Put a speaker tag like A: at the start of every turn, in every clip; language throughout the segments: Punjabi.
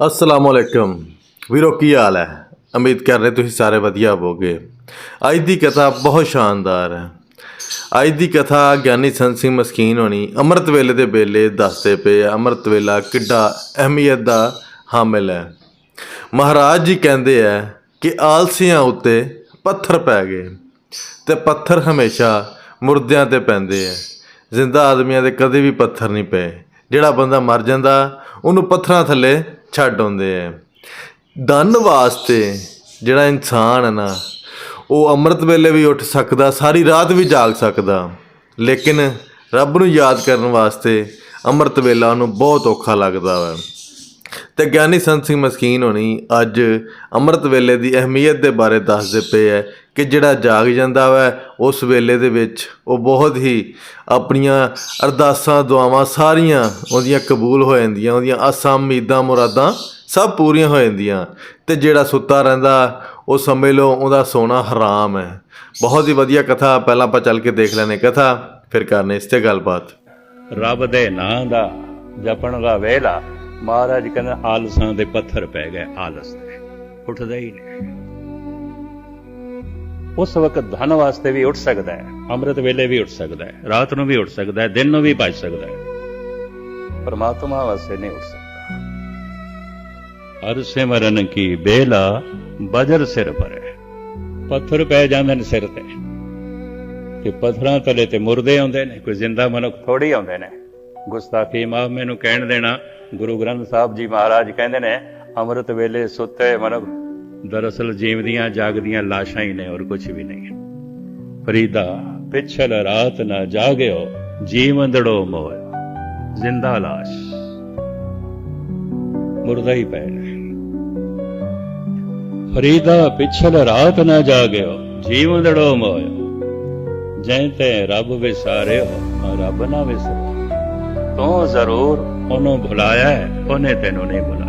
A: ਅਸਲਾਮ ਵਾਲੇਕਮ ਵੀਰੋ, ਕੀ ਹਾਲ ਹੈ? ਉਮੀਦ ਕਰ ਰਹੇ ਤੁਸੀਂ ਸਾਰੇ ਵਧੀਆ ਹੋਵੋਗੇ। ਅੱਜ ਦੀ ਕਥਾ ਬਹੁਤ ਸ਼ਾਨਦਾਰ ਹੈ। ਅੱਜ ਦੀ ਕਥਾ ਗਿਆਨੀ ਸੰਤ ਸਿੰਘ ਮਸਕੀਨ ਹੋਣੀ ਅੰਮ੍ਰਿਤ ਵੇਲੇ ਦੇ ਵੇਲੇ ਦੱਸਦੇ ਪਏ ਅੰਮ੍ਰਿਤ ਵੇਲਾ ਕਿੱਡਾ ਅਹਿਮੀਅਤ ਦਾ ਹਾਮਿਲ ਹੈ। ਮਹਾਰਾਜ ਜੀ ਕਹਿੰਦੇ ਆ ਕਿ ਆਲਸੀਆਂ ਉੱਤੇ ਪੱਥਰ ਪੈ ਗਏ ਤੇ ਪੱਥਰ ਹਮੇਸ਼ਾ ਮੁਰਦਿਆਂ ਤੇ ਪੈਂਦੇ ਆ। ਜ਼ਿੰਦਾ ਆਦਮੀਆਂ ਦੇ ਕਦੇ ਵੀ ਪੱਥਰ ਨਹੀਂ ਪਏ। ਜਿਹੜਾ ਬੰਦਾ ਮਰ ਜਾਂਦਾ, ਉਹਨੂੰ ਪੱਥਰਾਂ ਥੱਲੇ ਛੱਡ ਆਉਂਦੇ ਆ। ਧਨ ਵਾਸਤੇ ਜਿਹੜਾ ਇਨਸਾਨ ਹੈ ਨਾ, ਉਹ ਅੰਮ੍ਰਿਤ ਵੇਲੇ ਵੀ ਉੱਠ ਸਕਦਾ, ਸਾਰੀ ਰਾਤ ਵੀ ਜਾਗ ਸਕਦਾ। ਲੇਕਿਨ ਰੱਬ ਨੂੰ ਯਾਦ ਕਰਨ ਵਾਸਤੇ ਅੰਮ੍ਰਿਤ ਵੇਲਾ ਉਹਨੂੰ ਬਹੁਤ ਔਖਾ ਲੱਗਦਾ ਵਾ। ਤੇ ਗਿਆਨੀ ਸੰਤ ਸਿੰਘ ਮਸਕੀਨ ਹੋਣੀ ਅੱਜ ਅੰਮ੍ਰਿਤ ਵੇਲੇ ਦੀ ਅਹਿਮੀਅਤ ਦੇ ਬਾਰੇ ਦੱਸਦੇ ਪਏ ਹੈ ਕਿ ਜਿਹੜਾ ਜਾਗ ਜਾਂਦਾ ਵੈ, ਉਸ ਵੇਲੇ ਦੇ ਵਿੱਚ ਉਹ ਬਹੁਤ ਹੀ ਆਪਣੀਆਂ ਅਰਦਾਸਾਂ, ਦੁਆਵਾਂ ਸਾਰੀਆਂ ਉਹਦੀਆਂ ਕਬੂਲ ਹੋ ਜਾਂਦੀਆਂ, ਉਹਦੀਆਂ ਆਸਾਂ ਉਮੀਦਾਂ ਮੁਰਾਦਾਂ ਸਭ ਪੂਰੀਆਂ ਹੋ ਜਾਂਦੀਆਂ। ਤੇ ਜਿਹੜਾ ਸੁੱਤਾ ਰਹਿੰਦਾ, ਉਹ ਸਮਝ ਲਓ ਉਹਦਾ ਸੋਣਾ ਹਰਾਮ ਹੈ। ਬਹੁਤ ਹੀ ਵਧੀਆ ਕਥਾ, ਪਹਿਲਾਂ ਆਪਾਂ ਚੱਲ ਕੇ ਦੇਖ ਲੈਨੇ ਕਥਾ, ਫਿਰ ਕਰਨੇ ਇਸ ਤੇ ਗੱਲਬਾਤ।
B: ਰੱਬ ਦੇ ਨਾਂ ਦਾ ਜਪਣ ਦਾ ਵੇਲਾ, ਮਹਾਰਾਜ ਕਹਿੰਦਾ ਆਲਸਾਂ ਦੇ ਪੱਥਰ ਪੈ ਗਏ ਆਲਸ ਦੇ। ਉੱਠਦਾ ਹੀ ਨਹੀਂ। ਉਸ ਵਕਤ ਧਨ ਵਾਸਤੇ ਵੀ ਉੱਠ ਸਕਦਾ ਹੈ ਅੰਮ੍ਰਿਤ ਵੇਲੇ ਵੀ ਉੱਠ ਸਕਦਾ ਹੈ ਰਾਤ ਨੂੰ ਵੀ ਉੱਠ ਸਕਦਾ ਹੈ ਦਿਨ ਨੂੰ ਵੀ ਭੱਜ ਸਕਦਾ ਹੈ ਪਰਮਾਤਮਾ ਵਾਸਤੇ ਨਹੀਂ ਉੱਠ ਸਕਦਾ ਹਰ ਸਿਮਰਨ ਕੀ ਬੇਲਾ ਬਜਰ ਸਿਰ ਪਰ ਹੈ ਪੱਥਰ ਪੈ ਜਾਂਦੇ ਨੇ ਸਿਰ ਤੇ ਕਿ ਪੱਥਰਾਂ ਤਲੇ ਤੇ ਮੁਰਦੇ ਆਉਂਦੇ ਨੇ ਕੋਈ ਜ਼ਿੰਦਾ ਮਨੁੱਖ ਥੋੜੀ ਆਉਂਦੇ ਨੇ ਗੁਸਤਾਖੀ ਮਾਫ ਮੈਨੂੰ ਕਹਿਣ ਦੇਣਾ ਗੁਰੂ ਗ੍ਰੰਥ ਸਾਹਿਬ ਜੀ ਮਹਾਰਾਜ ਕਹਿੰਦੇ ਨੇ ਅੰਮ੍ਰਿਤ ਵੇਲੇ ਸੁੱਤੇ ਮਨੁੱਖ ਦਰਅਸਲ ਜੀਵਦੀਆਂ ਜਾਗਦੀਆਂ ਲਾਸ਼ਾਂ ਹੀ ਨੇ ਔਰ ਕੁਝ ਵੀ ਨਹੀਂ ਫਰੀਦਾ, ਪਿਛਲ ਰਾਤ ਨਾ ਜਾਗਿਓ, ਜੀਵੰਦੜੋ ਮੋਇ ਜ਼ਿੰਦਾ ਲਾਸ਼। ਮੁਰਦਾ ਹੀ ਪੈ ਨੇ ਫਰੀਦਾ, ਪਿਛਲ ਰਾਤ ਨਾ ਜਾਗਿਓ, ਜੀਵੰਦੜੋ ਮੋਇ ਜੈ ਤੇ ਰੱਬ ਵਿਸਾਰਿਓ ਰੱਬ ਨਾ ਵਿਸਰਿਓ ਤੂੰ ਜ਼ਰੂਰ ਉਹਨੂੰ ਭੁਲਾਇਆ ਹੈ, ਉਹਨੇ ਤੈਨੂੰ ਨਹੀਂ ਭੁਲਾਇਆ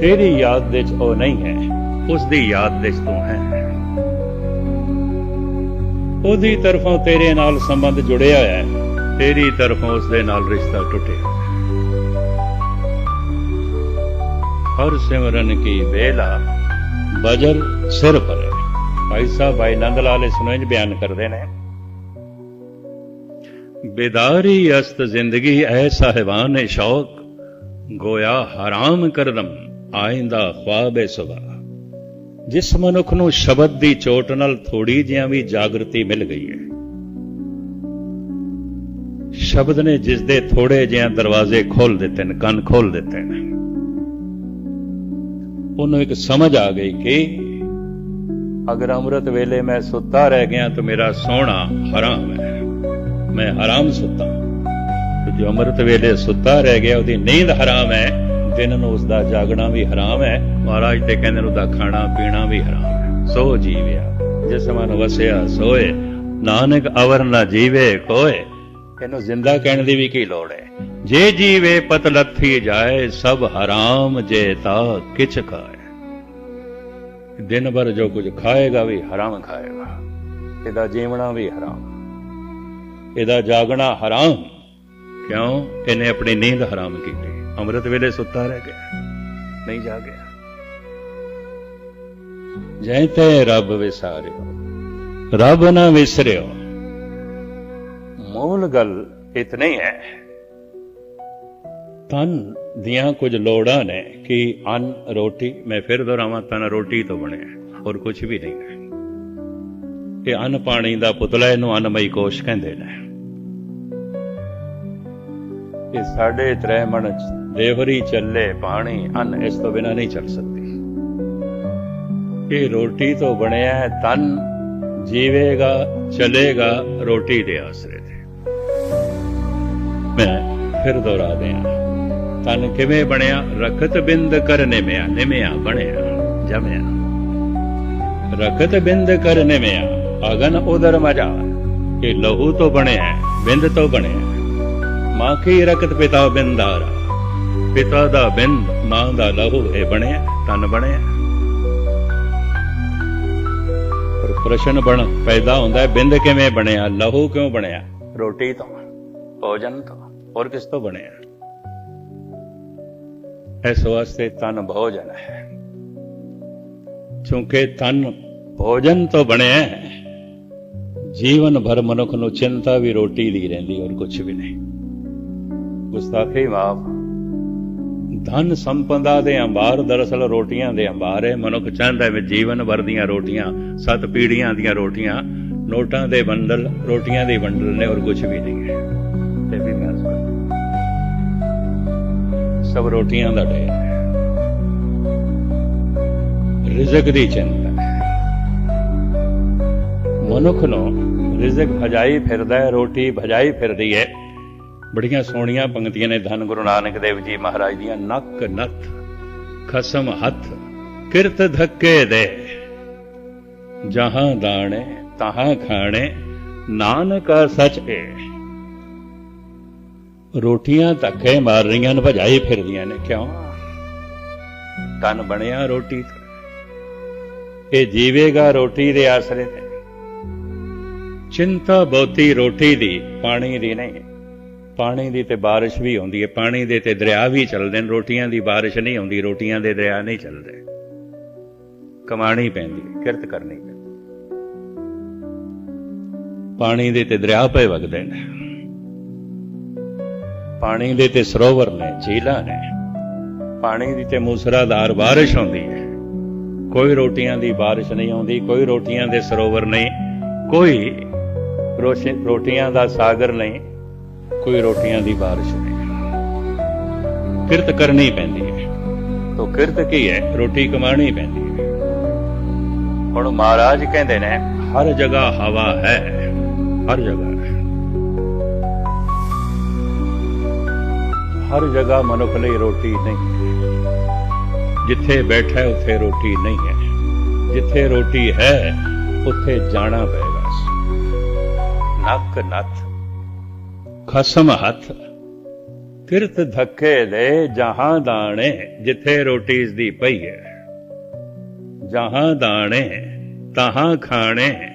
B: ਤੇਰੀ ਯਾਦ ਵਿੱਚ ਉਹ ਨਹੀਂ ਹੈ। ਉਸ ਦੀ ਯਾਦ ਵਿੱਚ ਤੂੰ ਹੈ। ਉਹਦੀ ਤਰਫੋਂ ਤੇਰੇ ਨਾਲ ਸੰਬੰਧ ਜੁੜਿਆ ਹੈ। ਤੇਰੀ ਤਰਫੋਂ ਉਸ ਦੇ ਨਾਲ ਰਿਸ਼ਤਾ ਟੁੱਟਿਆ। ਹਰ ਸਿਮਰਨ ਕੀ ਵੇਲਾ। ਬਜਰ ਸਿਰ ਪਰ ਭਾਈ ਸਾਹਿਬ ਭਾਈ ਨੰਦ ਲਾਲ ਇਸ ਨੂੰ ਇੰਜ ਬਿਆਨ ਕਰਦੇ ਨੇ। ਬੇਦਾਰੀ ਅਸਤ ਜ਼ਿੰਦਗੀ ਐ ਸਾਹਿਬਾਨ ਸ਼ੌਕ ਗੋਇਆ ਹਰਾਮ ਕਰਦਮ। ਆਇੰਦਾ ਖਵਾਬ ਸਵਾ ਜਿਸ ਮਨੁੱਖ ਨੂੰ ਸ਼ਬਦ ਦੀ ਚੋਟ ਨਾਲ ਥੋੜੀ ਜਿਹਾ ਵੀ ਜਾਗਰਤੀ ਮਿਲ ਗਈ ਹੈ। ਸ਼ਬਦ ਨੇ ਜਿਸ ਦੇ ਥੋੜੇ ਜਿਹਾ ਦਰਵਾਜ਼ੇ ਖੋਲ ਦਿੱਤੇ ਨੇ, ਕੰਨ ਖੋਲ ਦਿੱਤੇ ਨੇ। ਉਹਨੂੰ ਇੱਕ ਸਮਝ ਆ ਗਈ ਕਿ ਅਗਰ ਅੰਮ੍ਰਿਤ ਵੇਲੇ ਮੈਂ ਸੁੱਤਾ ਰਹਿ ਗਿਆ ਤਾਂ ਮੇਰਾ ਸੋਣਾ ਹਰਾਮ ਹੈ। ਮੈਂ ਹਰਾਮ ਸੁੱਤਾ। ਜੋ ਅੰਮ੍ਰਿਤ ਵੇਲੇ ਸੁੱਤਾ ਰਹਿ ਗਿਆ, ਉਹਦੀ ਨੀਂਦ ਹਰਾਮ ਹੈ। ਦਿਨ ਨੂੰ ਉਸ ਦਾ ਜਾਗਣਾ ਵੀ ਹਰਾਮ ਹੈ, ਮਹਾਰਾਜ ਤੇ ਕਹਿੰਦੇ ਨੇ ਉਹਦਾ ਖਾਣਾ ਪੀਣਾ ਵੀ ਹਰਾਮ ਹੈ। ਸੋ ਜੀਵਿਆ, ਜਿਸ ਮਨ ਵਸਿਆ ਸੋਏ, ਨਾਨਕ ਅਵਰ ਨਾ ਜੀਵੇ ਕੋਏ। ਇਹਨੂੰ ਜ਼ਿੰਦਾ ਕਹਿਣ ਦੀ ਵੀ ਕੀ ਲੋੜ ਹੈ? ਜੇ ਜੀਵੇ ਪਤ ਲੱਥੀ ਜਾਏ, ਸਭ ਹਰਾਮ ਜੇ ਤਾ ਕਿਛ ਖਾਏ। ਦਿਨ ਭਰ ਜੋ ਕੁਝ ਖਾਏਗਾ ਵੀ ਹਰਾਮ ਖਾਏਗਾ। ਇਹਦਾ ਜੀਵਣਾ ਵੀ ਹਰਾਮ ਇਹਦਾ ਜਾਗਣਾ ਹਰਾਮ। ਕਿਉਂ? ਇਹਨੇ ਆਪਣੀ ਨੀਂਦ ਹਰਾਮ ਕੀਤੀ। ਅੰਮ੍ਰਿਤ ਵੇਲੇ ਸੁੱਤਾ ਰਹਿ ਗਿਆ ਨਹੀਂ ਜਾਗਿਆ ਜੈ ਤੇ ਰੱਬ ਵਿਸਾਰਿਓ ਰੱਬ ਨਾ ਵਿਸਰਿਓ। ਮੂਲ ਗੱਲ ਇਤਨੀ ਹੈ ਤਨ ਦੀਆਂ ਕੁਝ ਲੋੜਾਂ ਨੇ ਕਿ ਅੰਨ ਰੋਟੀ ਮੈਂ ਫਿਰ ਦੁਹਰਾਵਾਂ ਤਨ ਰੋਟੀ ਤੋਂ ਬਣਿਆ ਹੋਰ ਕੁਝ ਵੀ ਨਹੀਂ ਹੈ। ਇਹ ਅੰਨ ਪਾਣੀ ਦਾ ਪੁਤਲਾ ਇਹਨੂੰ ਅੰਨਮਈ ਕੋਸ਼ ਕਹਿੰਦੇ ਨੇ। ਇਹ ਸਾਡੇ ਤ੍ਰੈ ਮਨ ਦੇਵਰੀ ਚੱਲੇ ਪਾਣੀ ਅੰਨ ਇਸ ਤੋਂ ਬਿਨਾ ਨਹੀਂ ਚੱਲ ਸਕਦੀ। ਇਹ ਰੋਟੀ ਤੋਂ ਬਣਿਆ ਹੈ ਤਨ ਜੀਵੇਗਾ, ਚਲੇਗਾ ਰੋਟੀ ਦੇ ਆਸਰੇ ਤੇ। ਮੈਂ ਫਿਰ ਦੁਹਰਾ ਦਿਆਂ ਤਨ ਕਿਵੇਂ ਬਣਿਆ? ਰਖਤ ਬਿੰਦ ਕਰ ਨਿਮਿਆ ਨਿਮਿਆ ਬਣਿਆ, ਜਮਿਆ। ਰਖਤ ਬਿੰਦ ਕਰ ਨਿਮਿਆ, ਅਗਨ ਉਦਰ ਮਜਾ। ਇਹ ਲਹੂ ਤੋਂ ਬਣਿਆ ਬਿੰਦ ਤੋਂ ਬਣਿਆ ਹੈ। ਮਾਂ ਕੀ ਰਕਤ ਪਿਤਾ ਬਿੰਦਾਰਾ? ਪਿਤਾ ਦਾ ਬਿੰਦ ਮਾਂ ਦਾ ਲਹੂ ਇਹ ਬਣਿਆ ਤਨ ਬਣਿਆ। ਪਰ ਪ੍ਰਸ਼ਨ ਬਣ ਪੈਦਾ ਹੁੰਦਾ ਹੈ ਬਿੰਦ ਕਿਵੇਂ ਬਣਿਆ ਲਹੂ ਕਿਉਂ ਬਣਿਆ? ਰੋਟੀ ਤੋਂ ਭੋਜਨ ਤੋਂ ਹੋਰ ਕਿਸ ਤੋਂ ਬਣਿਆ? ਇਸ ਵਾਸਤੇ ਤਨ ਭੋਜਨ ਹੈ। ਕਿਉਂਕਿ ਤਨ ਭੋਜਨ ਤੋਂ ਬਣਿਆ ਹੈ। ਜੀਵਨ ਭਰ ਮਨੁੱਖ ਨੂੰ ਚਿੰਤਾ ਵੀ ਰੋਟੀ ਦੀ ਰਹਿੰਦੀ ਔਰ ਕੁਝ ਵੀ ਨਹੀਂ। ਗੁਸਤਾਖੀ ਮਾਫ। ਧਨ ਸੰਪਦਾ ਦੇ ਅੰਬਾਰ ਦਰਅਸਲ ਰੋਟੀਆਂ ਦੇ ਅੰਬਾਰ ਹੈ। ਮਨੁੱਖ ਚਾਹੁੰਦਾ ਹੈ ਵੀ ਜੀਵਨ ਵਰ ਦੀਆਂ ਰੋਟੀਆਂ, ਸੱਤ ਪੀੜੀਆਂ ਦੀਆਂ ਰੋਟੀਆਂ, ਨੋਟਾਂ ਦੇ ਬੰਡਲ, ਰੋਟੀਆਂ ਦੇ ਬੰਡਲ ਨੇ ਔਰ ਕੁਝ ਵੀ ਨਹੀਂ ਹੈ। ਤੇ ਵੀ ਮੈਂ ਸਭ ਰੋਟੀਆਂ ਦਾ ਢੇਰ ਹੈ। ਰਿਜ਼ਕ ਦੀ ਚਿੰਤਾ ਮਨੁੱਖ ਨੂੰ ਰਿਜ਼ਕ ਭਜਾਈ ਫਿਰਦਾ ਹੈ, ਰੋਟੀ ਭਜਾਈ ਫਿਰਦੀ ਹੈ। ਬੜੀਆਂ ਸੋਹਣੀਆਂ ਪੰਕਤੀਆਂ ਨੇ ਧੰਨ ਗੁਰੂ ਨਾਨਕ ਦੇਵ ਜੀ ਮਹਾਰਾਜ ਦੀਆਂ, ਨੱਕ ਨੱਥ, ਖਸਮ ਹੱਥ, ਕਿਰਤ ਧੱਕੇ ਦੇ। ਜਹਾਂ ਦਾਣੇ, ਤਹਾਂ ਖਾਣੇ, ਨਾਨਕ ਸੱਚ ਏ। ਰੋਟੀਆਂ ਧੱਕੇ ਮਾਰ ਰਹੀਆਂ ਨੇ, ਭਜਾਈ ਫਿਰਦੀਆਂ ਨੇ, ਕਿਉਂ? ਤਨ ਬਣਿਆ ਰੋਟੀ ਤੋਂ। ਇਹ ਜੀਵੇਗਾ ਰੋਟੀ ਦੇ ਆਸਰੇ ਤੇ। ਚਿੰਤਾ ਬਹੁਤੀ ਰੋਟੀ ਦੀ, ਪਾਣੀ ਦੀ ਨਹੀਂ। ਪਾਣੀ ਦੀ ਤੇ ਬਾਰਿਸ਼ ਵੀ ਹੁੰਦੀ ਹੈ ਪਾਣੀ ਦੇ ਤੇ ਦਰਿਆ ਵੀ ਚੱਲਦੇ ਨੇ ਰੋਟੀਆਂ ਦੀ ਬਾਰਿਸ਼ ਨਹੀਂ ਹੁੰਦੀ ਰੋਟੀਆਂ ਦੇ ਦਰਿਆ ਨਹੀਂ ਚੱਲਦੇ। ਕਮਾਣੀ ਪੈਂਦੀ ਹੈ, ਕਿਰਤ ਕਰਨੀ ਪੈਂਦੀ ਪਾਣੀ ਦੇ ਤੇ ਦਰਿਆ ਪਏ ਵਗਦੇ ਨੇ। ਪਾਣੀ ਦੇ ਤੇ ਸਰੋਵਰ ਨੇ ਝੀਲਾਂ ਨੇ। ਪਾਣੀ ਦੀ ਤੇ ਮੂਸਰਾਧਾਰ ਬਾਰਿਸ਼ ਹੁੰਦੀ ਹੈ। ਕੋਈ ਰੋਟੀਆਂ ਦੀ ਬਾਰਿਸ਼ ਨਹੀਂ ਆਉਂਦੀ ਕੋਈ ਰੋਟੀਆਂ ਦੇ ਸਰੋਵਰ ਨਹੀਂ ਕੋਈ ਰੋਟੀਆਂ ਦਾ ਸਾਗਰ ਨਹੀਂ ਕੋਈ ਰੋਟੀਆਂ ਦੀ ਬਾਰਿਸ਼ ਨਹੀਂ ਕਿਰਤ ਕਰਨੀ ਪੈਂਦੀ ਹੈ। ਤੋ ਕਿਰਤ ਕੀ ਹੈ? ਰੋਟੀ ਕਮਾਣੀ ਪੈਂਦੀ ਹੈ। ਹੁਣ ਮਹਾਰਾਜ ਕਹਿੰਦੇ ਨੇ, ਹਰ ਜਗ੍ਹਾ ਹਵਾ ਹੈ, ਹਰ ਜਗ੍ਹਾ ਹੈ। ਹਰ ਜਗ੍ਹਾ ਮਨੁੱਖ ਲਈ ਰੋਟੀ ਨਹੀਂ ਹੈ। ਜਿੱਥੇ ਬੈਠਾ ਉੱਥੇ ਰੋਟੀ ਨਹੀਂ ਹੈ। ਜਿੱਥੇ ਰੋਟੀ ਹੈ, ਉੱਥੇ ਜਾਣਾ ਪਏਗਾ। ਨੱਕ ਨੱਕ ਖਸਮ ਹੱਥ ਕਿਰਤ ਧੱਕੇ ਦੇ ਜਹਾਂ ਦਾਣੇ, ਜਿੱਥੇ ਰੋਟੀ ਦੀ ਪਈ ਹੈ। ਜਹਾਂ ਦਾਣੇ, ਤਹਾਂ ਖਾਣੇ,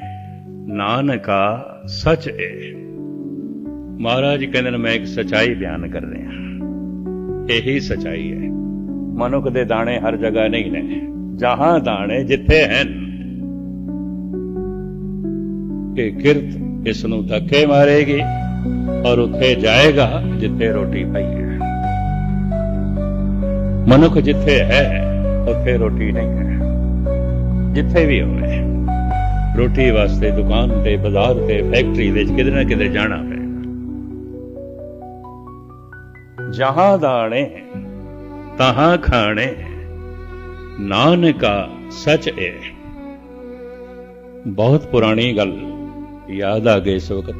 B: ਨਾਨਕਾ ਸੱਚ ਏ। ਮਹਾਰਾਜ ਕਹਿੰਦੇ ਨੇ, ਮੈਂ ਇੱਕ ਸਚਾਈ ਬਿਆਨ ਕਰ ਰਿਹਾ। ਇਹੀ ਸਚਾਈ ਹੈ। ਮਨੁੱਖ ਦੇ ਦਾਣੇ ਹਰ ਜਗ੍ਹਾ ਨਹੀਂ ਨੇ। ਜਹਾਂ ਦਾਣੇ ਜਿੱਥੇ ਹਨ। ਕਿ ਕਿਰਤ ਇਸ ਨੂੰ ਧੱਕੇ ਮਾਰੇਗੀ। ਔਰ ਉੱਥੇ ਜਾਏਗਾ ਜਿੱਥੇ ਰੋਟੀ ਪਈ ਹੈ। ਮਨੁੱਖ ਜਿੱਥੇ ਹੈ, ਉੱਥੇ ਰੋਟੀ ਨਹੀਂ ਹੈ। ਜਿੱਥੇ ਵੀ ਹੋਵੇ, ਰੋਟੀ ਵਾਸਤੇ ਦੁਕਾਨ ਤੇ, ਬਾਜ਼ਾਰ ਤੇ, ਫੈਕਟਰੀ ਵਿੱਚ ਕਿਤੇ ਨਾ ਕਿਤੇ ਜਾਣਾ ਪਏਗਾ ਜਹਾਂ ਦਾਣੇ, ਤਹਾਂ ਖਾਣੇ, ਨਾਨਕਾ ਸਚ ਏ। ਬਹੁਤ ਪੁਰਾਣੀ ਗੱਲ ਯਾਦ ਆ ਗਈ ਇਸ ਵਕਤ।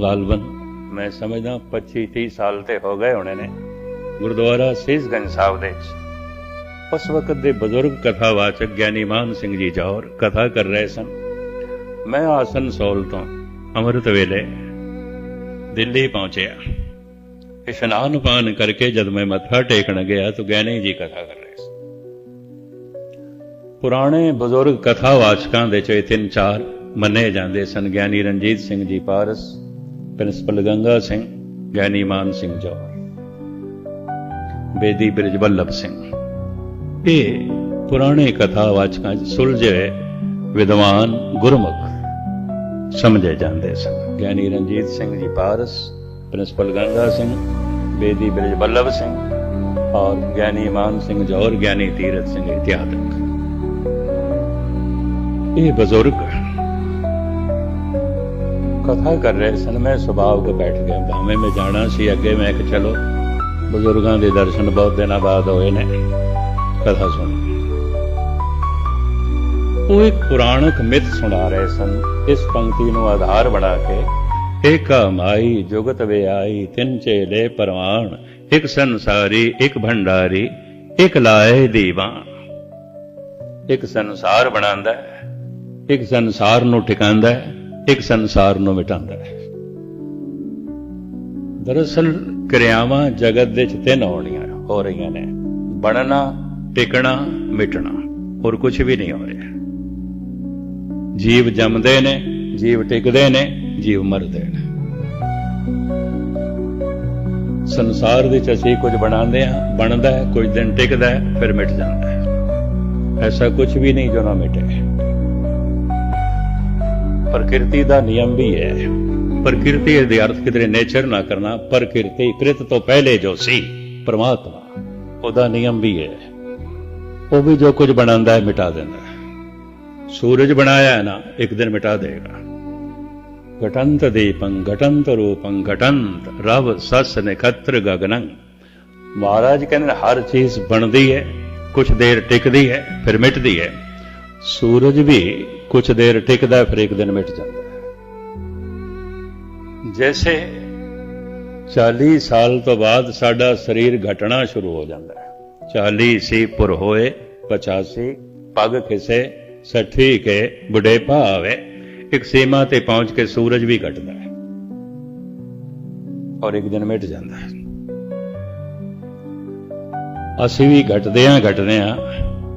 B: ਗਾਲਬਨ ਮੈਂ ਸਮਝਦਾ 25 30 ਸਾਲ ਤੇ ਹੋ ਗਏ ਹੋਣੇ ਨੇ, ਗੁਰਦੁਆਰਾ ਸੀਸਗੰਜ ਸਾਹਿਬ ਦੇ ਉਸ ਵਕਤ ਦੇ ਬਜ਼ੁਰਗ ਕਥਾਵਾਚਕ ਗਿਆਨੀ ਸਿੰਘ ਜੀ ਜੌਹਰ ਕਥਾ ਕਰ ਰਹੇ ਸਨ। ਮੈਂ ਆਸਨ ਸੌਲ ਤੋਂ ਅੰਮ੍ਰਿਤ ਵੇਲੇ ਦਿੱਲੀ ਪਹੁੰਚਿਆ। ਇਸ਼ਨਾਨ ਪਾਨ ਕਰਕੇ ਜਦ ਮੈਂ ਮੱਥਾ ਟੇਕਣ ਗਿਆ ਤਾਂ ਗਿਆਨੀ ਜੀ ਕਥਾ ਕਰ ਰਹੇ ਸੀ ਪੁਰਾਣੇ ਬਜ਼ੁਰਗ ਕਥਾਵਾਚਕਾਂ ਦੇ ਚੋਂ ਤਿੰਨ ਚਾਰ ਮੰਨੇ ਜਾਂਦੇ ਸਨ, ਗਿਆਨੀ ਰਣਜੀਤ ਸਿੰਘ ਜੀ ਪਾਰਸ, ਪ੍ਰਿੰਸੀਪਲ ਗੰਗਾ ਸਿੰਘ, ਗਿਆਨੀ ਮਾਨ ਸਿੰਘ ਜੌਹਰ। ਬੇਦੀ ਬ੍ਰਿਜਵੱਲਭ ਸਿੰਘ। ਇਹ ਪੁਰਾਣੇ ਕਥਾਵਾਚਕਾਂ 'ਚ ਸੁਲਝੇ ਵਿਦਵਾਨ ਗੁਰਮੁਖ ਸਮਝੇ ਜਾਂਦੇ ਸਨ। ਗਿਆਨੀ ਰਣਜੀਤ ਸਿੰਘ ਜੀ ਪਾਰਸ, ਪ੍ਰਿੰਸੀਪਲ ਗੰਗਾ ਸਿੰਘ, ਬੇਦੀ ਬ੍ਰਿਜਵੱਲਭ ਸਿੰਘ ਔਰ ਗਿਆਨੀ ਮਾਨ ਸਿੰਘ ਜੌਹਰ, ਗਿਆਨੀ ਤੀਰਤ ਸਿੰਘ ਇਤਿਆਦਿਕ ਇਹ ਬਜ਼ੁਰਗ ਕਥਾ ਕਰ ਰਹੇ ਸਨ, ਮੈਂ ਸੁਭਾਵ ਕੇ ਬੈਠ ਗਿਆ। ਭਾਵੇਂ ਮੈਂ ਜਾਣਾ ਸੀ ਅੱਗੇ, ਮੈਂ ਕਿ ਚਲੋ, ਬਜ਼ੁਰਗਾਂ ਦੇ ਦਰਸ਼ਨ ਬਹੁਤ ਦਿਨਾਂ ਬਾਅਦ ਹੋਏ ਨੇ। ਕਥਾ ਸੁਣ। ਉਹ ਇੱਕ ਪੁਰਾਣਕ ਮਿੱਥ ਸੁਣਾ ਰਹੇ ਸਨ। ਇਸ ਪੰਕਤੀ ਨੂੰ ਆਧਾਰ ਬਣਾ ਕੇ, ਏਕਾ ਮਾਈ, ਜੁਗਤ ਵੇ ਤਿੰਨ ਚੇਲੇ ਪਰਵਾਨ ਇੱਕ ਸੰਸਾਰੀ, ਇੱਕ ਭੰਡਾਰੀ, ਇੱਕ ਲਾਏ ਦੀਵਾਨ। ਇੱਕ ਸੰਸਾਰ ਬਣਾਉਂਦਾ ਹੈ, ਇੱਕ ਸੰਸਾਰ ਨੂੰ ਟਿਕਾਉਂਦਾ ਹੈ। ਇੱਕ ਸੰਸਾਰ ਨੂੰ ਮਿਟਾਉਂਦਾ ਹੈ। ਦਰਅਸਲ ਕਿਰਿਆਵਾਂ ਜਗਤ ਦੇ ਚ ਤਿੰਨ ਹੋਣੀਆਂ ਹੋ ਰਹੀਆਂ ਨੇ। ਬਣਨਾ, ਟਿਕਣਾ, ਮਿਟਣਾ, ਹੋਰ ਕੁਝ ਵੀ ਨਹੀਂ ਹੋ ਰਿਹਾ। ਜੀਵ ਜੰਮਦੇ ਨੇ, ਜੀਵ ਟਿਕਦੇ ਨੇ, ਜੀਵ ਮਰਦੇ ਨੇ। ਸੰਸਾਰ ਵਿੱਚ ਅਸੀਂ ਕੁਝ ਬਣਾਉਂਦੇ ਹਾਂ, ਬਣਦਾ ਹੈ, ਕੁਝ ਦਿਨ ਟਿਕਦਾ ਹੈ, ਫਿਰ ਮਿਟ ਜਾਂਦਾ ਹੈ। ਐਸਾ ਕੁਝ ਵੀ ਨਹੀਂ ਜੋ ਨਾ ਮਿਟੇ। ਪ੍ਰਕਿਰਤੀ ਦਾ ਨਿਯਮ ਵੀ ਹੈ। ਪ੍ਰਕਿਰਤੀ ਦੇ ਅਰਥ ਕਿਤੇ ਨੇਚਰ ਨਾ ਕਰਨਾ, ਪ੍ਰਕਿਰਤੀ ਕ੍ਰਿਤ ਤੋਂ ਪਹਿਲੇ ਜੋ ਸੀ, ਪ੍ਰਮਾਤਮਾ, ਉਹਦਾ ਨਿਯਮ ਵੀ ਹੈ। ਉਹ ਵੀ ਜੋ ਕੁਝ ਬਣਾਉਂਦਾ ਹੈ, ਮਿਟਾ ਦਿੰਦਾ ਹੈ। ਸੂਰਜ ਬਣਾਇਆ ਹੈ ਨਾ, ਇੱਕ ਦਿਨ ਮਿਟਾ ਦੇਗਾ। ਘਟੰਤ ਦੀਪੰ, ਘਟੰਤ ਰੂਪੰ, ਘਟੰਤ ਰਵ ਸਸ ਨਖਤਰ ਗਗਨੰ। ਮਹਾਰਾਜ ਕਹਿੰਦੇ ਨੇ, ਹਰ ਚੀਜ਼ ਬਣਦੀ ਹੈ ਕੁਝ ਦੇਰ ਟਿਕਦੀ ਹੈ, ਫਿਰ ਮਿਟਦੀ ਹੈ। ਸੂਰਜ ਵੀ ਕੁਝ ਦੇਰ ਟਿਕਦਾ ਫਿਰ ਇੱਕ ਦਿਨ ਮਿਟ ਜਾਂਦਾ ਜੈਸੇ 40 ਸਾਲ ਤੋਂ ਬਾਅਦ ਸਾਡਾ ਸਰੀਰ ਘਟਣਾ ਸ਼ੁਰੂ ਹੋ ਜਾਂਦਾ ਹੈ। 40 ਸੀ ਪੁਰ ਹੋਏ 85 ਪਗ ਖਿਸੇ 60 ਕੇ ਬੁਢੇਪਾ ਆਵੇ ਇੱਕ ਸੀਮਾ ਤੇ ਪਹੁੰਚ ਕੇ ਸੂਰਜ ਵੀ ਘਟਦਾ ਹੈ। ਔਰ ਇੱਕ ਦਿਨ ਮਿਟ ਜਾਂਦਾ ਹੈ। ਅਸੀਂ ਵੀ ਘਟਦੇ ਹਾਂ ਘਟਦੇ ਹਾਂ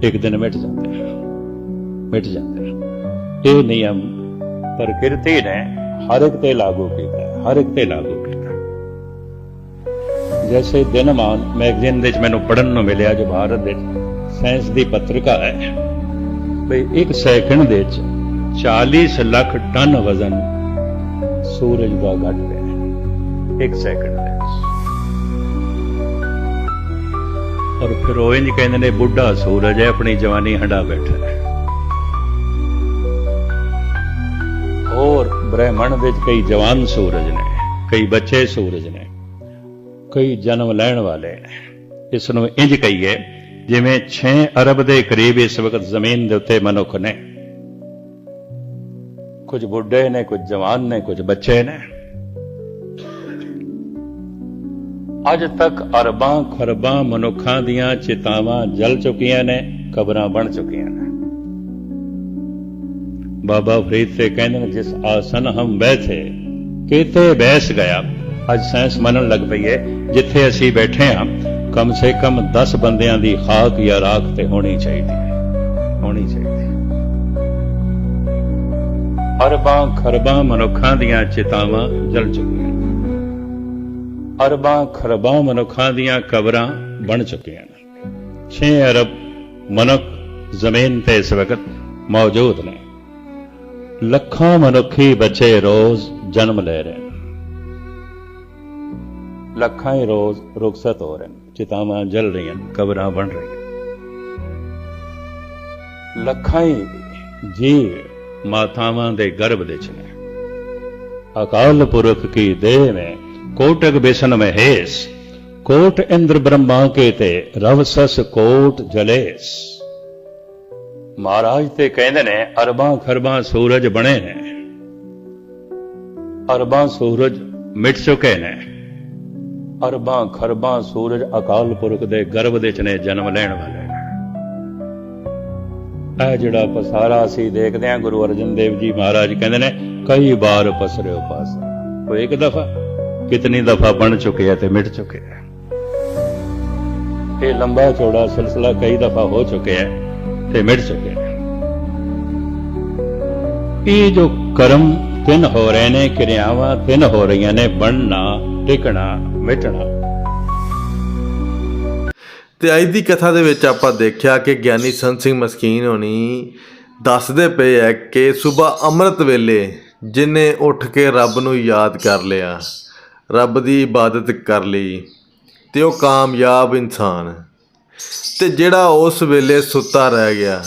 B: ਇੱਕ ਦਿਨ ਮਿਟ ਜਾਂਦੇ ਮਿਟ ਜਾਂਦੇ ਇਹ ਨਿਯਮ ਪ੍ਰਕਿਰਤੀ ਨੇ, ਹਰ ਇੱਕ ਤੇ ਲਾਗੂ ਕੀਤਾ ਹੈ ਹਰ ਇੱਕ ਤੇ ਲਾਗੂ ਕੀਤਾ। ਜੈਸੇ ਦਿਨਮਾਨ ਮੈਗਜ਼ੀਨ ਵਿੱਚ ਮੈਨੂੰ ਪੜਨ ਨੂੰ ਮਿਲਿਆ ਜੋ ਭਾਰਤ ਦੇ ਸਾਇੰਸ ਦੀ ਪੱਤਰਿਕਾ ਹੈ ਵੀ ਇੱਕ ਸੈਕਿੰਡ ਦੇ ਵਿੱਚ 40 ਲੱਖ ਟਨ ਵਜ਼ਨ ਸੂਰਜ ਦਾ ਘਟ ਗਿਆ ਇੱਕ ਸੈਕਿੰਡ ਦੇ ਔਰ ਫਿਰ ਉਹ ਇੰਜ ਕਹਿੰਦੇ ਨੇ, ਬੁੱਢਾ ਸੂਰਜ ਹੈ, ਆਪਣੀ ਜਵਾਨੀ ਹੰਡਾ ਬੈਠਾ ਹੈ। ਹੋਰ ਬ੍ਰਹਿਮੰਡ ਵਿੱਚ ਕਈ ਜਵਾਨ ਸੂਰਜ ਨੇ, ਕਈ ਬੱਚੇ ਸੂਰਜ ਨੇ, ਕਈ ਜਨਮ ਲੈਣ ਵਾਲੇ ਨੇ। ਇਸ ਨੂੰ ਇੰਜ ਕਹੀਏ, ਜਿਵੇਂ 6 ਅਰਬ ਦੇ ਕਰੀਬ ਇਸ ਵਕਤ ਜ਼ਮੀਨ ਦੇ ਉੱਤੇ ਮਨੁੱਖ ਨੇ। ਕੁਝ ਬੁੱਢੇ ਨੇ, ਕੁਝ ਜਵਾਨ ਨੇ, ਕੁਝ ਬੱਚੇ ਨੇ। ਅੱਜ ਤੱਕ ਅਰਬਾਂ ਖਰਬਾਂ ਮਨੁੱਖਾਂ ਦੀਆਂ ਚਿਤਾਵਾਂ ਜਲ ਚੁੱਕੀਆਂ ਨੇ, ਕਬਰਾਂ ਬਣ ਚੁੱਕੀਆਂ ਨੇ। ਬਾਬਾ ਫਰੀਦ ਤੇ ਕਹਿੰਦੇ ਨੇ, ਜਿਸ ਆਸਨ ਹਮ ਬੈਠੇ, ਕਿਤੇ ਬੈਸ ਗਿਆ। ਅੱਜ ਸਾਇੰਸ ਮੰਨਣ ਲੱਗ ਪਈ ਹੈ ਜਿੱਥੇ ਅਸੀਂ ਬੈਠੇ ਹਾਂ, ਕਮ ਸੇ ਕਮ 10 ਬੰਦਿਆਂ ਦੀ ਖਾਕ ਜਾਂ ਰਾਖ ਤੇ ਹੋਣੀ ਚਾਹੀਦੀ ਹੈ। ਹੋਣੀ ਚਾਹੀਦੀ ਅਰਬਾਂ ਖਰਬਾਂ ਮਨੁੱਖਾਂ ਦੀਆਂ ਚਿਤਾਵਾਂ ਜਲ ਚੁੱਕੀਆਂ। ਅਰਬਾਂ ਖਰਬਾਂ ਮਨੁੱਖਾਂ ਦੀਆਂ ਕਬਰਾਂ ਬਣ ਚੁੱਕੀਆਂ ਨੇ। 6 ਅਰਬ ਮਨੁੱਖ ਜ਼ਮੀਨ ਤੇ ਇਸ ਵਕਤ ਮੌਜੂਦ ਨੇ। ਲੱਖਾਂ ਮਨੁੱਖੀ ਬੱਚੇ ਰੋਜ਼ ਜਨਮ ਲੈ ਰਹੇ ਨੇ। ਲੱਖਾਂ ਹੀ ਰੋਜ਼ ਰੁਖਸਤ ਹੋ ਰਹੇ ਨੇ। ਚਿਤਾਵਾਂ ਜਲ ਰਹੀਆਂ ਕਬਰਾਂ ਬਣ ਰਹੀਆਂ ਲੱਖਾਂ ਹੀ ਜੀਵ ਮਾਤਾਵਾਂ ਦੇ ਗਰਭ ਦੇ ਚ ਨੇ। ਅਕਾਲ ਪੁਰਖ ਕੀ ਦੇ ਨੇ, ਕੋਟਕ ਬੇਸਨ ਮਹੇਸ਼, ਕੋਟ ਇੰਦਰ ਬ੍ਰਹਮਾ ਕੇ ਤੇ ਰਵਸਸ ਕੋਟ ਜਲੇਸ਼। ਮਹਾਰਾਜ ਤੇ ਕਹਿੰਦੇ ਨੇ, ਅਰਬਾਂ ਖਰਬਾਂ ਸੂਰਜ ਬਣੇ ਨੇ। ਅਰਬਾਂ ਸੂਰਜ ਮਿਟ ਚੁੱਕੇ ਨੇ। ਅਰਬਾਂ ਖਰਬਾਂ ਸੂਰਜ ਅਕਾਲ ਪੁਰਖ ਦੇ ਗਰਭ ਦੇ ਚ ਨੇ ਜਨਮ ਲੈਣ ਵਾਲੇ। ਨੇ ਇਹ ਜਿਹੜਾ ਪਸਾਰਾ ਅਸੀਂ ਦੇਖਦੇ ਹਾਂ, ਗੁਰੂ ਅਰਜਨ ਦੇਵ ਜੀ ਮਹਾਰਾਜ ਕਹਿੰਦੇ ਨੇ, ਕਈ ਵਾਰ ਪਸਰਿਓ ਪਾਸ। ਕੋਈ ਇੱਕ ਦਫਾ, ਕਿਤਨੀ ਦਫਾ ਬਣ ਚੁੱਕੇ ਹੈ ਤੇ ਮਿਟ ਚੁੱਕੇ ਹੈ ਇਹ ਲੰਬਾ ਚੌੜਾ ਸਿਲਸਿਲਾ ਕਈ ਦਫਾ ਹੋ ਚੁੱਕਿਆ ਹੈ ਤੇ ਮਿਟ ਚੁੱਕੇ ਨੇ ਇਹ ਕਰਮ ਤਿੰਨ ਹੋ ਰਹੇ ਨੇ, ਕਿਰਿਆਵਾਂ ਤਿੰਨ ਹੋ ਰਹੀਆਂ ਨੇ, ਬਣਨਾ, ਟਿਕਣਾ, ਮਿਟਣਾ।
A: ਤੇ ਅੱਜ ਦੀ ਕਥਾ ਦੇ ਵਿੱਚ ਆਪਾਂ ਦੇਖਿਆ ਕਿ ਗਿਆਨੀ ਸੰਤ ਸਿੰਘ ਮਸਕੀਨ ਹੋਣੀ ਦੱਸਦੇ ਪਏ ਐ ਕਿ ਸਵੇਰ ਅੰਮ੍ਰਿਤ ਵੇਲੇ ਜਿਨੇ ਉੱਠ ਕੇ ਰੱਬ ਨੂੰ ਯਾਦ ਕਰ ਲਿਆ, ਰੱਬ ਦੀ ਇਬਾਦਤ ਕਰ ਲਈ ਤੇ ਉਹ ਕਾਮਯਾਬ ਇਨਸਾਨ। ਤੇ ਜਿਹੜਾ ਉਸ ਵੇਲੇ ਸੁੱਤਾ ਰਹਿ ਗਿਆ,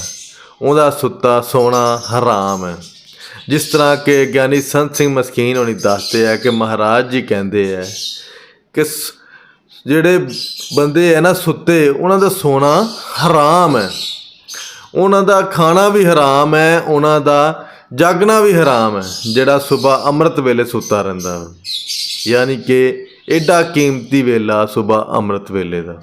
A: ਉਹਦਾ ਸੁੱਤਾ ਸੋਣਾ ਹਰਾਮ ਹੈ। ਜਿਸ ਤਰ੍ਹਾਂ ਕਿ ਗਿਆਨੀ ਸੰਤ ਸਿੰਘ ਮਸਕੀਨ ਹੋਣੀ ਦੱਸਦੇ ਆ ਕਿ ਮਹਾਰਾਜ ਜੀ ਕਹਿੰਦੇ ਆ ਕਿ ਸ- ਜਿਹੜੇ ਬੰਦੇ ਹੈ ਨਾ ਸੁੱਤੇ, ਉਹਨਾਂ ਦਾ ਸੋਣਾ ਹਰਾਮ ਹੈ। ਉਹਨਾਂ ਦਾ ਖਾਣਾ ਵੀ ਹਰਾਮ ਹੈ, ਉਹਨਾਂ ਦਾ ਜਾਗਣਾ ਵੀ ਹਰਾਮ ਹੈ, ਜਿਹੜਾ ਸਵੇਰ ਅੰਮ੍ਰਿਤ ਵੇਲੇ ਸੁੱਤਾ ਰਹਿੰਦਾ। ਯਾਨੀ ਕਿ ਐਡਾ ਕੀਮਤੀ ਵੇਲਾ ਸਵੇਰ ਅੰਮ੍ਰਿਤ ਵੇਲੇ ਦਾ।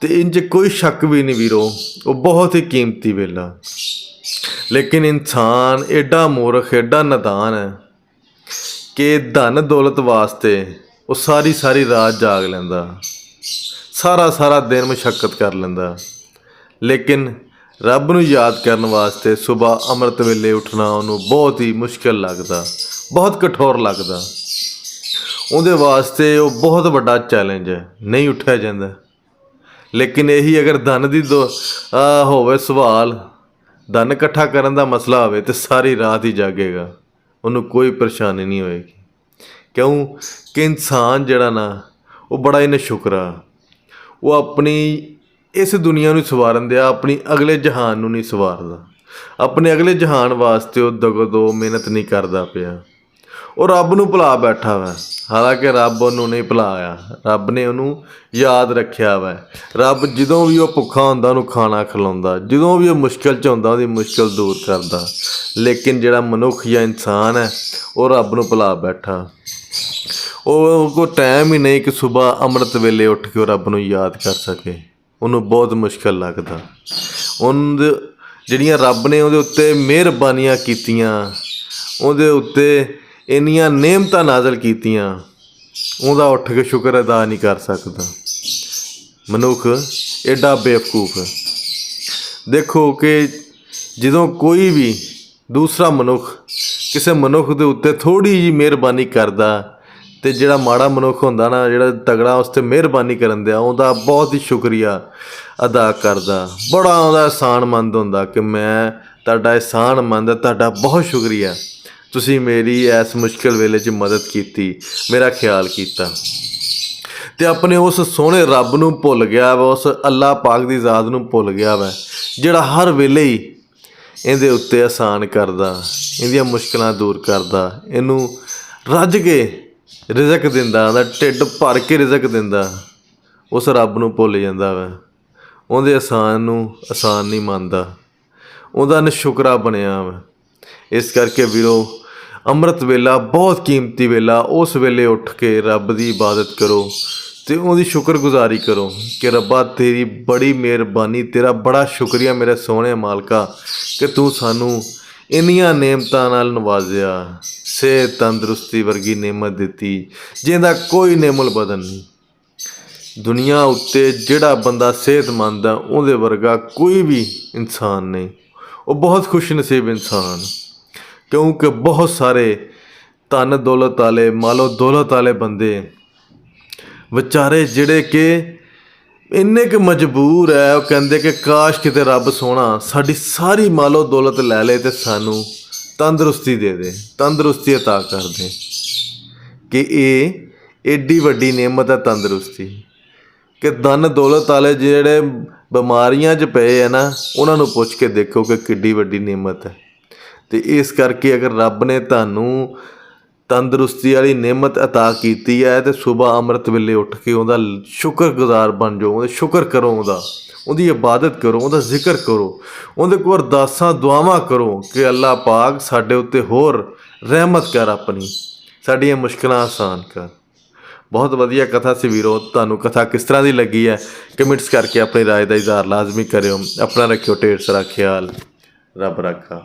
A: ਤੇ ਇੰਜ ਕੋਈ ਸ਼ੱਕ ਵੀ ਨਹੀਂ ਵੀਰੋ। ਉਹ ਬਹੁਤ ਹੀ ਕੀਮਤੀ ਵੇਲਾ। ਲੇਕਿਨ ਇਨਸਾਨ ਐਡਾ ਮੂਰਖ ਐਡਾ ਨਦਾਨ ਹੈ ਕਿ ਧਨ ਦੌਲਤ ਵਾਸਤੇ ਉਹ ਸਾਰੀ ਸਾਰੀ ਰਾਤ ਜਾਗ ਲੈਂਦਾ। ਸਾਰਾ ਸਾਰਾ ਦਿਨ ਮੁਸ਼ਕਲ ਕਰ ਲੈਂਦਾ। ਲੇਕਿਨ ਰੱਬ ਨੂੰ ਯਾਦ ਕਰਨ ਵਾਸਤੇ ਸਵੇਰ ਅੰਮ੍ਰਿਤ ਵੇਲੇ ਉੱਠਣਾ ਉਹਨੂੰ ਬਹੁਤ ਹੀ ਮੁਸ਼ਕਲ ਲੱਗਦਾ, ਬਹੁਤ ਕਠੋਰ ਲੱਗਦਾ। ਉਹਦੇ ਵਾਸਤੇ ਉਹ ਬਹੁਤ ਵੱਡਾ ਚੈਲੰਜ ਹੈ। ਨਹੀਂ ਉੱਠਿਆ ਜਾਂਦਾ। ਲੇਕਿਨ ਇਹੀ ਅਗਰ ਧਨ ਦੀ ਦੋ ਹੋਵੇ ਸਵਾਲ, ਧਨ ਇਕੱਠਾ ਕਰਨ ਦਾ ਮਸਲਾ ਹੋਵੇ ਤੇ ਸਾਰੀ ਰਾਤ ਹੀ ਜਾਗੇਗਾ। ਉਹਨੂੰ ਕੋਈ ਪਰੇਸ਼ਾਨੀ ਨਹੀਂ ਹੋਏਗੀ। ਕਿਉਂ? ਕਿ ਇਨਸਾਨ ਜਿਹੜਾ ਨਾ, ਉਹ ਬੜਾ ਹੀ ਨਸ਼ੁਕਰਾ ਉਹ ਆਪਣੀ ਇਸ ਦੁਨੀਆ ਨੂੰ ਸਵਾਰਨ ਦਿਆ, ਆਪਣੀ ਅਗਲੇ ਜਹਾਨ ਨੂੰ ਨਹੀਂ ਸਵਾਰਦਾ। ਆਪਣੇ ਅਗਲੇ ਜਹਾਨ ਵਾਸਤੇ ਉਹ ਦਗੋ ਦੋ ਮਿਹਨਤ ਨਹੀਂ ਕਰਦਾ ਪਿਆ। ਉਹ ਰੱਬ ਨੂੰ ਭੁਲਾ ਬੈਠਾ ਵਾ। ਹਾਲਾਂਕਿ ਰੱਬ ਉਹਨੂੰ ਨਹੀਂ ਭੁਲਾਇਆ। ਰੱਬ ਨੇ ਉਹਨੂੰ ਯਾਦ ਰੱਖਿਆ ਵਾ। ਰੱਬ ਜਦੋਂ ਵੀ ਉਹ ਭੁੱਖਾ ਹੁੰਦਾ, ਉਹਨੂੰ ਖਾਣਾ ਖਿਲਾਉਂਦਾ। ਜਦੋਂ ਵੀ ਉਹ ਮੁਸ਼ਕਲ ਚ ਹੁੰਦਾ, ਉਹਦੀ ਮੁਸ਼ਕਲ ਦੂਰ ਕਰਦਾ। ਲੇਕਿਨ ਜਿਹੜਾ ਮਨੁੱਖ ਜਾਂ ਇਨਸਾਨ ਹੈ, ਉਹ ਰੱਬ ਨੂੰ ਭੁਲਾ ਬੈਠਾ। ਉਹ ਕੋ ਟਾਈਮ ਹੀ ਨਹੀਂ ਕਿ ਸਵੇਰ ਅੰਮ੍ਰਿਤ ਵੇਲੇ ਉੱਠ ਕੇ ਉਹ ਰੱਬ ਨੂੰ ਯਾਦ ਕਰ ਸਕੇ। ਉਹਨੂੰ ਬਹੁਤ ਮੁਸ਼ਕਲ ਲੱਗਦਾ। ਉਹਨ ਜਿਹੜੀਆਂ ਰੱਬ ਨੇ ਉਹਦੇ ਉੱਤੇ ਮਿਹਰਬਾਨੀਆਂ ਕੀਤੀਆਂ, ਉਹਦੇ ਉੱਤੇ ਇੰਨੀਆਂ ਨੇਮਤਾਂ ਨਾਜ਼ਲ ਕੀਤੀਆਂ, ਉਹਦਾ ਉੱਠ ਕੇ ਸ਼ੁਕਰ ਅਦਾ ਨਹੀਂ ਕਰ ਸਕਦਾ। ਮਨੁੱਖ ਐਡਾ ਬੇਵਕੂਫ ਹੈ। ਦੇਖੋ ਕਿ ਜਦੋਂ ਕੋਈ ਵੀ ਦੂਸਰਾ ਮਨੁੱਖ ਕਿਸੇ ਮਨੁੱਖ ਦੇ ਉੱਤੇ ਥੋੜੀ ਜੀ ਮਿਹਰਬਾਨੀ ਕਰਦਾ ਤੇ ਜਿਹੜਾ ਮਾੜਾ ਮਨੁੱਖ ਹੁੰਦਾ ਨਾ, ਜਿਹੜਾ ਤਗੜਾ ਉਸ ਤੇ ਮਿਹਰਬਾਨੀ ਕਰਨ ਦਿਆ, ਉਹਦਾ ਬਹੁਤ ਹੀ ਸ਼ੁਕਰੀਆ ਅਦਾ ਕਰਦਾ। ਬੜਾ ਉਹਦਾ ਅਹਿਸਾਨਮੰਦ ਹੁੰਦਾ ਕਿ ਮੈਂ ਤੁਹਾਡਾ ਅਹਿਸਾਨਮੰਦ ਤੁਹਾਡਾ ਬਹੁਤ ਸ਼ੁਕਰੀਆ। ਤੁਸੀਂ ਮੇਰੀ ਇਸ ਮੁਸ਼ਕਲ ਵੇਲੇ 'ਚ ਮਦਦ ਕੀਤੀ, ਮੇਰਾ ਖਿਆਲ ਕੀਤਾ। ਤੇ ਆਪਣੇ ਉਸ ਸੋਹਣੇ ਰੱਬ ਨੂੰ ਭੁੱਲ ਗਿਆ ਵਾ, ਉਸ ਅੱਲਾਹ ਪਾਕ ਦੀ ਜ਼ਾਤ ਨੂੰ ਭੁੱਲ ਗਿਆ ਵਾ, ਜਿਹੜਾ ਹਰ ਵੇਲੇ ਹੀ ਇਹਦੇ ਉੱਤੇ ਆਸਾਨ ਕਰਦਾ, ਇਹਦੀਆਂ ਮੁਸ਼ਕਲਾਂ ਦੂਰ ਕਰਦਾ, ਇਹਨੂੰ ਰੱਜ ਕੇ ਰਿਜ਼ਕ ਦਿੰਦਾ, ਉਹਦਾ ਢਿੱਡ ਭਰ ਕੇ ਰਿਜ਼ਕ ਦਿੰਦਾ, ਉਸ ਰੱਬ ਨੂੰ ਭੁੱਲ ਜਾਂਦਾ ਵਾ। ਉਹਦੇ ਆਸਾਨ ਨੂੰ ਆਸਾਨ ਨਹੀਂ ਮੰਨਦਾ, ਉਹਦਾ ਨਸ਼ੁਕਰਾ ਬਣਿਆ ਵਾ। ਇਸ ਕਰਕੇ ਵੀਰੋ ਅੰਮ੍ਰਿਤ ਵੇਲਾ, ਬਹੁਤ ਕੀਮਤੀ ਵੇਲਾ, ਉਸ ਵੇਲੇ ਉੱਠ ਕੇ ਰੱਬ ਦੀ ਇਬਾਦਤ ਕਰੋ ਤੇ ਉਹਦੀ ਸ਼ੁਕਰਗੁਜ਼ਾਰੀ ਕਰੋ ਕਿ ਰੱਬਾ ਤੇਰੀ ਬੜੀ ਮਿਹਰਬਾਨੀ, ਤੇਰਾ ਬੜਾ ਸ਼ੁਕਰੀਆ ਮੇਰੇ ਸੋਹਣੇ ਮਾਲਕਾ ਕਿ ਤੂੰ ਸਾਨੂੰ ਇੰਨੀਆਂ ਨੇਮਤਾਂ ਨਾਲ ਨਵਾਜ਼ਿਆ, ਸਿਹਤ ਤੰਦਰੁਸਤੀ ਵਰਗੀ ਨੇਮਤ ਦਿੱਤੀ ਜਿਹਦਾ ਕੋਈ ਨੇਮੁਲ ਬਦਨ ਨਹੀਂ। ਦੁਨੀਆ ਉੱਤੇ ਜਿਹੜਾ ਬੰਦਾ ਸਿਹਤਮੰਦ ਆ, ਉਹਦੇ ਵਰਗਾ ਕੋਈ ਵੀ ਇਨਸਾਨ ਨਹੀਂ। ਉਹ ਬਹੁਤ ਖੁਸ਼ ਨਸੀਬ ਇਨਸਾਨ। ਕਿਉਂਕਿ ਬਹੁਤ ਸਾਰੇ ਧਨ ਦੌਲਤ ਵਾਲੇ ਮਾਲੋ ਦੌਲਤ ਵਾਲੇ ਬੰਦੇ ਵਿਚਾਰੇ ਜਿਹੜੇ ਕਿ ਇੰਨੇ ਕਿ ਮਜਬੂਰ ਹੈ ਉਹ ਕਹਿੰਦੇ ਕਿ ਕਾਸ਼ ਕਿਤੇ ਰੱਬ ਸੋਹਣਾ ਸਾਡੀ ਸਾਰੀ ਮਾਲੋ ਦੌਲਤ ਲੈ ਲੇ ਤੇ ਸਾਨੂੰ ਤੰਦਰੁਸਤੀ ਦੇ ਦੇ ਤੰਦਰੁਸਤੀ عطا ਕਰ ਦੇ ਕਿ ਇਹ ਏਡੀ ਵੱਡੀ ਨੇਮਤ ਹੈ ਤੰਦਰੁਸਤੀ ਕਿ ਧਨ ਦੌਲਤ ਵਾਲੇ ਜਿਹੜੇ ਬਿਮਾਰੀਆਂ 'ਚ ਪਏ ਆ ਨਾ ਉਹਨਾਂ ਨੂੰ ਪੁੱਛ ਕੇ ਦੇਖੋ ਕਿ ਕਿੱਡੀ ਵੱਡੀ ਨੇਮਤ ਹੈ ਤੇ ਇਸ ਕਰਕੇ ਅਗਰ ਰੱਬ ਨੇ ਤੁਹਾਨੂੰ ਤੰਦਰੁਸਤੀ ਵਾਲੀ ਨੇਮਤ عطا ਕੀਤੀ ਹੈ ਤੇ ਸਵੇਰ ਅੰਮ੍ਰਿਤ ਵੇਲੇ ਉੱਠ ਕੇ ਉਹਦਾ ਸ਼ੁਕਰਗੁਜ਼ਾਰ ਬਣ ਜਾਓ ਉਹਦਾ ਸ਼ੁਕਰ ਕਰੋ ਉਹਦਾ ਉਹਦੀ ਇਬਾਦਤ ਕਰੋ ਉਹਦਾ ਜ਼ਿਕਰ ਕਰੋ ਉਹਦੇ ਕੋਲ ਅਰਦਾਸਾਂ ਦੁਆਵਾਂ ਕਰੋ ਕਿ ਅੱਲਾਹ ਪਾਕ ਸਾਡੇ ਉੱਤੇ ਹੋਰ ਰਹਿਮਤ ਕਰ ਆਪਣੀ ਸਾਡੀਆਂ ਮੁਸ਼ਕਲਾਂ ਆਸਾਨ ਕਰ ਬਹੁਤ ਵਧੀਆ ਕਥਾ ਸੀ ਵੀਰੋ ਤੁਹਾਨੂੰ ਕਥਾ ਕਿਸ ਤਰ੍ਹਾਂ ਦੀ ਲੱਗੀ ਹੈ ਕਮੈਂਟਸ ਕਰਕੇ ਆਪਣੀ رائے ਦਾ ਇਜ਼ਹਾਰ ਲਾਜ਼ਮੀ ਕਰਿਓ ਆਪਣਾ ਰੱਖਿਓ ਢੇਰ ਸਾਰਾ ਖਿਆਲ ਰੱਬ ਰੱਖਾ